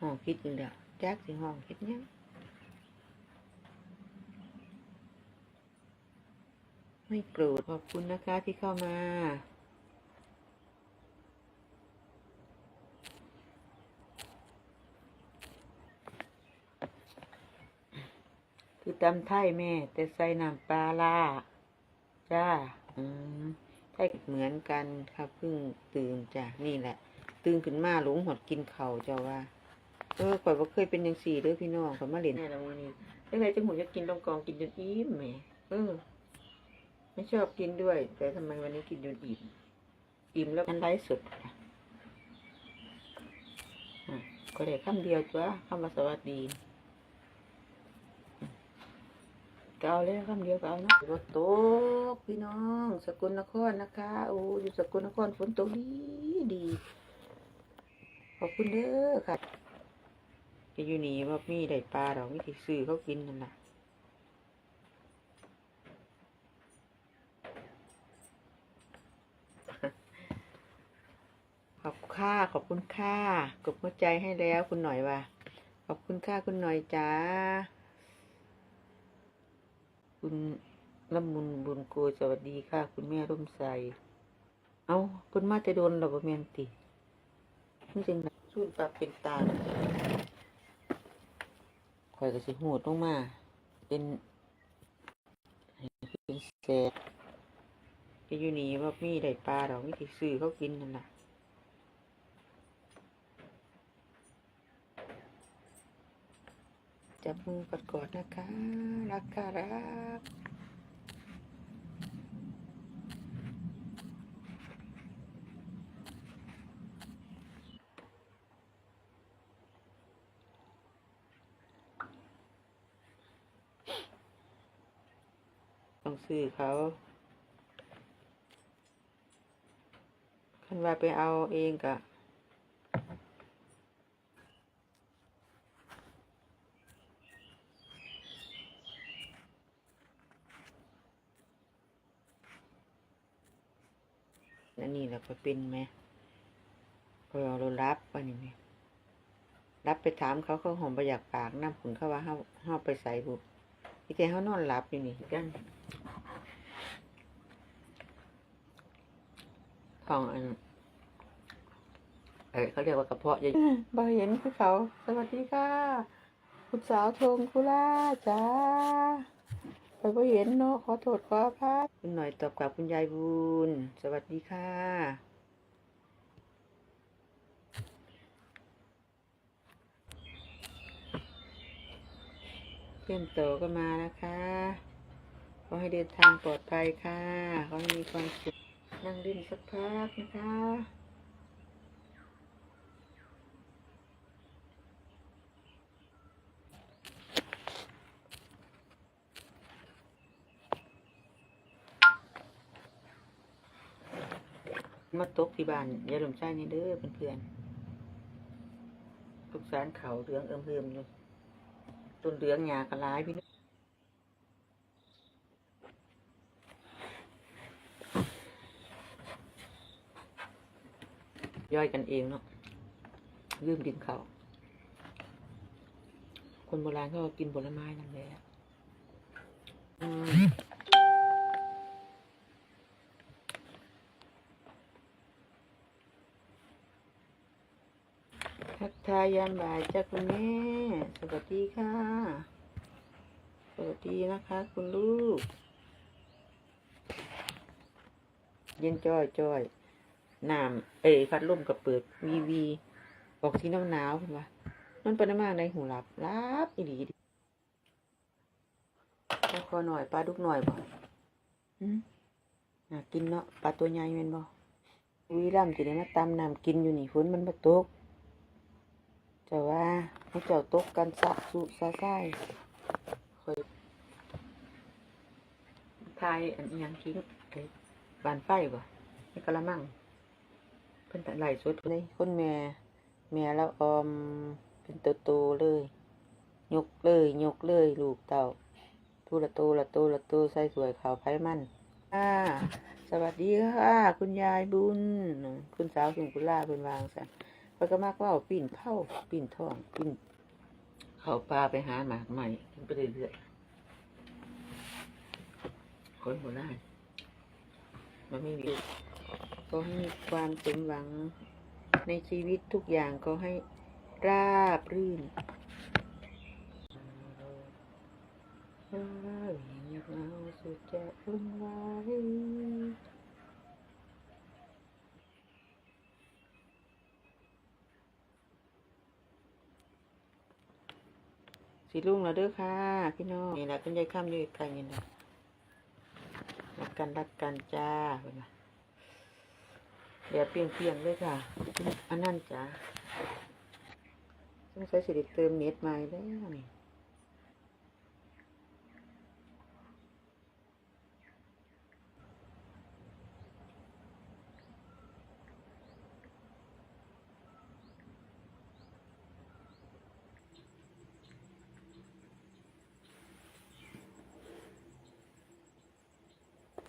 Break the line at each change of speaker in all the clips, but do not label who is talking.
ห้องคิดอยู่แล้วจักสิห้องคิดหยังไม่โกรธขอบคุณนะคะที่เข้ามาคือตำไทยแม่ แต่ใส่น้ำปลาล่าจ้า อืมไทยเหมือนกันครับเพิ่งตื่นจ้ะนี่แหละ ตื่นขึ้นมาหลงหดกินเข่าเจ้าว่า เออข่อยบ่เคยเป็นยังสี่เด้อพี่น้องข่อยมาเล่นแน่ละมื้อนี้จังไดจังหูจะกินลงกองกินจนอิ่มแหมเออไม่ชอบกินด้วย แต่ทำไมวันนี้กินจนอิ่มอิ่มแล้วมันไร้สุดค่ะอะก็เลยคำเดียวจ้ะคำว่าสวัสดีเกเอาเลยคำเดียวก็เอานะรถตกพี่น้อง สกลนครนะคะโอ้อยู่สกลนครฝนตกดีดีขอบคุณเด้อค่ะ จะอยู่นี่ว่ามีได้ปลาดอกมีที่ซื้อเขากินนั่นแหละขอบค่าขอบคุณค่ากดหัวใจให้แล้วคุณหน่อยว่าขอบคุณค่าคุณหน่อยจ้าคุณละมุนบุญโกยสวัสดีค่ะ คุณแม่ร่มใสเอาคุณมาจะโดนเราบ่แมนตินี่จึงสูนปรับเป็นตา ข่อยก็สิหูดลงมา เป็นเป็นเศษก็อยู่นี่ว่ามีได้ปลาดอกมีที่ซื้อเขากินนั่นแหละจับมือกอดๆนะคะ รักค่ะรัก ซื้อเขาคันว่าไปเอาเองกะนั่นนี่แหละก็เป็นไหมพอเรารับว่านี่ไหมรับไปถามเขาเขาหอมประหยักปากน้ำขุนเขาว่าเฮาเฮาไปใส่บุบที่แกเขานอนหลับอยู่นี่กัน ของอันเออเขาเรียกว่ากระเพาะยายบาเห็นคือเขา สวัสดีค่ะ คุณสาวทงคุล่าจ้าไปบ่เห็นเนาะขอโทษขออภัยคุณหน่อยตอบกลับคุณยายบุญสวัสดีค่ะเพื่อนโตก็มานะคะขอให้เดินทางปลอดภัยค่ะขอให้มีความสุข นั่งเล่นสักพักนะคะมาตกที่บ้านอย่าลืมใช้นี่เด้อเพื่อนๆทุกสารเขาเหลืองเอิ่มเพิ่มอยู่ต้นเหลืองหยากระลายพี่น้อง ย่อยกันเองเนาะลืมกินเขาคนโบราณเขาก็กินผลไม้นั่นแหละทักทายยามบ่ายจ้าคุณแม่สวัสดีค่ะ สวัสดีนะคะ คุณลูก เย็นจ้อยจ้อย น้ำเอ้ยพัดลมก็เปิดวีวีออกสีหนาวหนาวๆคุณวะมันเป็นมากในหูหลับรับอีหลีดิปลาคอหน่อยปลาดุกหน่อยบ่หืมน่ากินเนาะปลาตัวใหญ่แม่นบ่วีร่ำจะได้มาตำน้ำกินอยู่นี่ฝนมันมาตกเจ้าว่าให้เจ้าตกกันสะสุสะส้ายคอยทายอันอิหยังทิ้งไอ้บานไฟบ่ในกระมัง เพิ่นตะไหลสดเลยคนแม่ แม่แล้วออมเป็นตัวโตๆเลย ยกเลย ยกเลย ลูกเต่าทูละโตละโตละโตใส่สวยขาวไผ่มันอ่าสวัสดีค่ะ คุณยายบุญ คุณสาวสุงกุล่าเป็นวางสันปก็มากว่าเอาปีนเผาปีนทองปีนเขาปลาไปหาหมากใหม่กินไปเรื่อยๆคนโบราณมันไม่มี ก็ให้มีความสมหวังในชีวิตทุกอย่างก็ให้ราบรื่นว้าวเงียบเหงาสุดจะวุ่นวายสิลุงแล้วเด้อค่ะ พี่น้องนี่แหละเป็นยายข้ามอยู่ไกลนี่นะรักกันรักกันจ้า เพิ่าเดี๋ยวเปรียงเปียงๆเลยค่ะ อันนั้นจ้าต้องใช้สิริเติมเน็ตใหม่แล้วนี่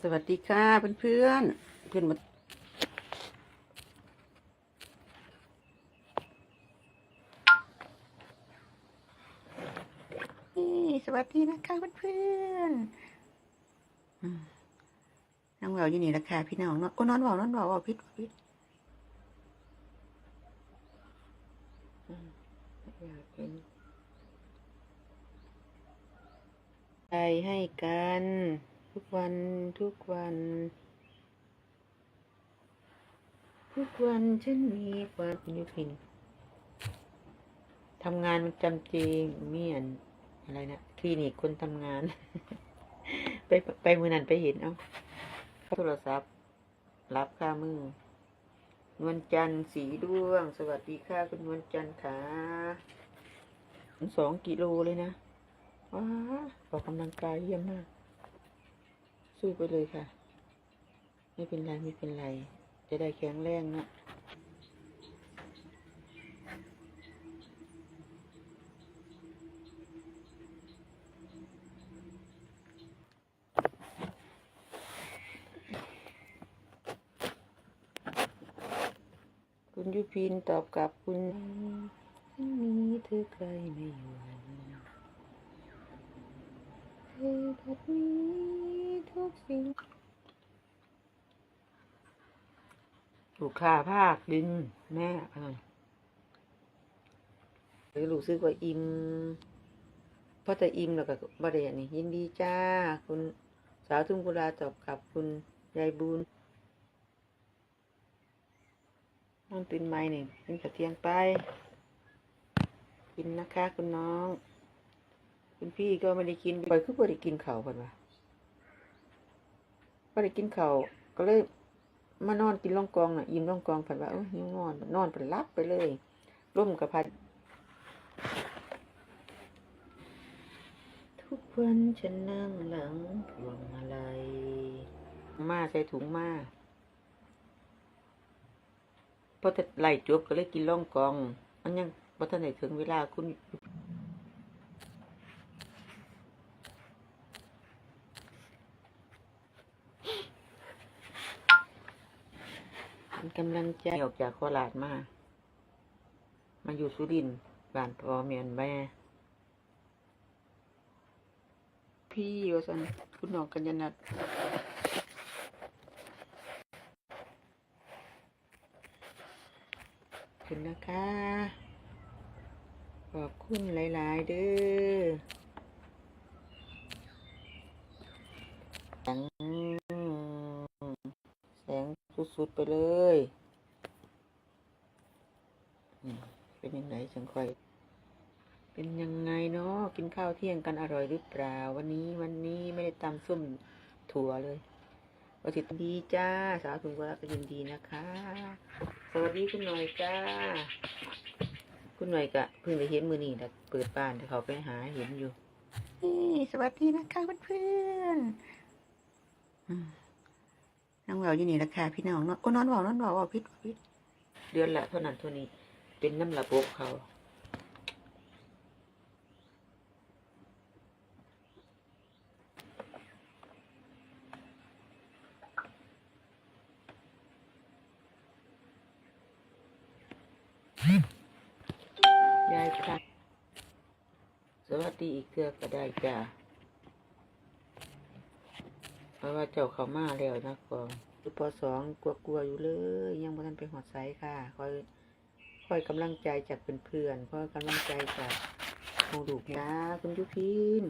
สวัสดีค่ะเพื่อนๆเพื่อนมานี่ สวัสดีนะคะเพื่อนๆอืมนั่งเวาอยู่นี่ละค่ะพี่น้องเนาะโอ้นอนเวานอนเวาเวาพิษพิษอืมอยากเป็นใจให้กัน ทุกวันทุกวัน ทุกวันฉันมีความเป็นยุพินทำงานมันจำเจงเมียนอะไรนะ คลินิกคนทำงาน ไปไปมือนันไปเห็นเอาโทรศัพท์ รับค่ามือนวลจันทร์สีด้วง สวัสดีค่ะคุณนวลจันทร์ค่ะสองกิโลเลยนะว้าออกกำลังกายเยี่ยมมาก สู้ไปเลยค่ะ ไม่เป็นไร ไม่เป็นไร จะได้แข็งแรงนะ พินตอบกลับคุณนมีเธอใกลไม่อยู่เธอแบบนี้ทุกสิ่งลูกค้าภาคดิน แม่ออหรือรู้สึกว่าอิมเพราะแต่อิมแล้วก็บริเวณนี้ยินดีจ้า คุณสาวทุ่งกุลาตอบกลับคุณยายบุญ น้องตื่นไม้นี่กินกระเทียงไป กินนะคะคุณน้อง คุณพี่ก็ไม่ได้กินไปคือไม่ได้กินเข้าวกันวะไม่ได้กินเข้าก็เลยมานอนกินล่องกองน่ะยิ้มล่องกองผันว่าเออหิวนอนนอนผันรับไปเลยร่มกับพัดทุกวันฉันนั่งหลังพวงมาลัยมาใส่ถุงมา พอจะไล่จบก็เลยกินล่องกอง มันยังพอท่านไหนถึงเวลาคุณกำลังใจออกจากโคราชมามาอยู่สุรินทร์บ้านพ่อเมียนแม่ พี่วสันคุณน้องกัญญนัทขอบ คุณนะคะ ขอบคุณหลาย ๆ เด้อแสงแสงสุด ๆ ไปเลย เป็นยังไงจังค่อยเป็นยังไงเนาะกินข้าวเที่ยงกันอร่อยหรือเปล่า วันนี้วันนี้ไม่ได้ตำส้มถั่วเลยวันที่ดีจ้า สาวถุงกระก็ยินดีนะคะ วัสดีคุณหน่อยจ้า คุณหน่อยกะเพิ่งได้เห็นมือนี่แหละเปิดบ้านแต่เขาไปหาเห็นอยู่นี่สวัสดีนะคะเพื่อนๆอืมนั่งเวาอยู่นี่ละค่ะพี่น้องเนาะโอ้นอนเวานอนเวาเวาพิษพิษเดือนละเท่านั้นเท่านี้ เป็นน้ำระบบเขา ยายค่ะสวัสดีอีกเกือก็ได้จ้ะเพราะว่าเจ้าเขามาแล้วนะก่อนคือปสองกลัวๆอยู่เลย ยังไม่ทันไปหอดไซค่ะ คอยคอยกำลังใจจากเพื่อนๆคอยกำลังใจจากหมูดูกนะคุณยุพิน